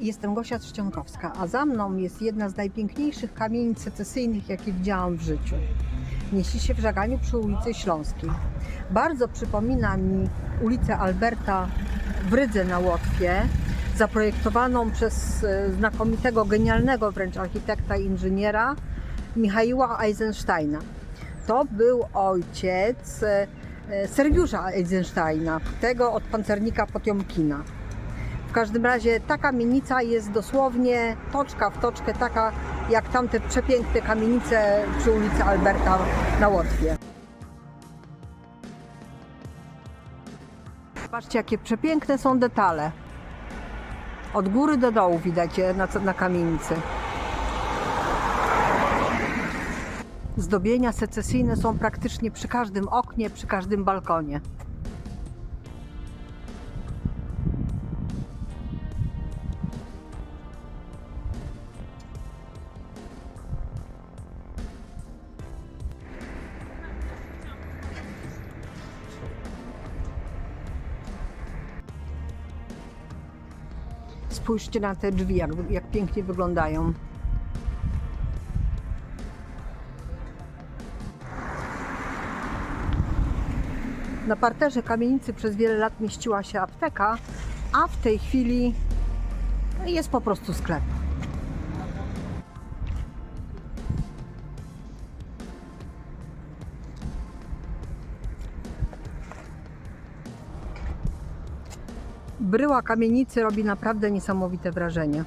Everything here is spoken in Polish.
Jestem Gosia Trzcionkowska, a za mną jest jedna z najpiękniejszych kamienic secesyjnych, jakie widziałam w życiu. Mieści się w Żaganiu przy ulicy Śląskiej. Bardzo przypomina mi ulicę Alberta w Rydze na Łotwie, zaprojektowaną przez e, znakomitego, genialnego wręcz architekta i inżyniera Michaiła Eisensteina. To był ojciec e, e, Sergiusza Eisensteina, tego od pancernika Potiomkina. W każdym razie ta kamienica jest dosłownie toczka w toczkę, taka jak tamte przepiękne kamienice przy ulicy Alberta na Łotwie. Patrzcie, jakie przepiękne są detale. Od góry do dołu widać na, na kamienicy. Zdobienia secesyjne są praktycznie przy każdym oknie, przy każdym balkonie. Spójrzcie na te drzwi, jak, jak pięknie wyglądają. Na parterze kamienicy przez wiele lat mieściła się apteka, a w tej chwili jest po prostu sklep. Bryła kamienicy robi naprawdę niesamowite wrażenie.